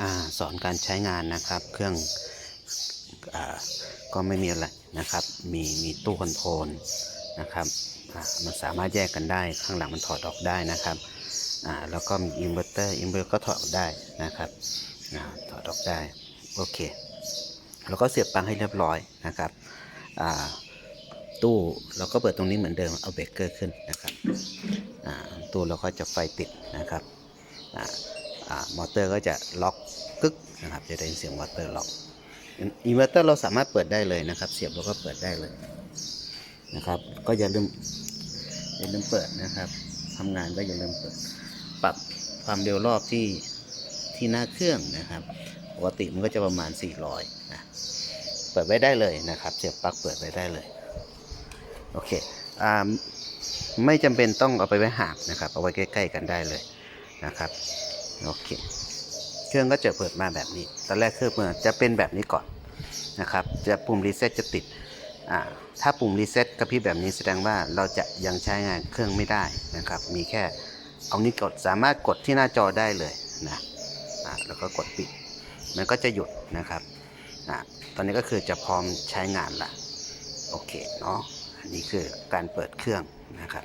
อสอนการใช้งานนะครับ เครื่องอก็ไม่มีอะไรนะครับ มีมีตู้คอนโทรลนะครับมันสามารถแยกกันได้ข้างหลังมันถอดออกได้นะครับแล้วก็มีอินเวอร์เตอร์อินเวอร์เตอร์ก็ถอดออกได้นะครับอถอดออกได้โอเคแล้วก็เสียบปลั๊กให้เรียบร้อยนะครับตู้เราก็เปิดตรงนี้เหมือนเดิมเอาเบรกเกอร์ขึ้นนะครับตู้เราก็จะไฟติดนะครับ มอเตอร์ก็จะล็อกกึกนะครับ จะได้ยินเสียงมอเตอร์ล็อกอินเวอร์เตอร์เราสามารถเปิดได้เลยนะครับ เสียบแล้วก็เปิดได้เลยนะครับ ก็อย่าลืมอย่าลืมเปิดนะครับทำงานก็อย่าลืมเปิด ปรับความเร็วรอบที่ที่หน้าเครื่องนะครับ ปกติมันก็จะประมาณ 400นะเปิดไว้ได้เลยนะครับ เสียบปลั๊กเปิดไว้ได้เลย โอเคอ่าไม่จำเป็นต้องเอาไปไว้ห่างนะครับ เอาไว้ใกล้ ๆ กันได้เลยนะครับ โอเค เครื่องก็จะเปิดมาแบบนี้ ตอนแรกเครื่องเปิดจะเป็นแบบนี้ก่อนนะครับ จะปุ่มรีเซ็ตจะติด อ่า ถ้าปุ่มรีเซ็ตกระพริบแบบนี้แสดงว่าเราจะยังใช้งานเครื่องไม่ได้นะครับ มีแค่เอานี้กดสามารถกดที่หน้าจอได้เลยนะอ่าแล้วก็กดปิด มันก็จะหยุดนะครับอ่าตอนนี้ก็คือจะพร้อมใช้งานละโอเคเนาะ อันนี้คือการเปิดเครื่องนะครับ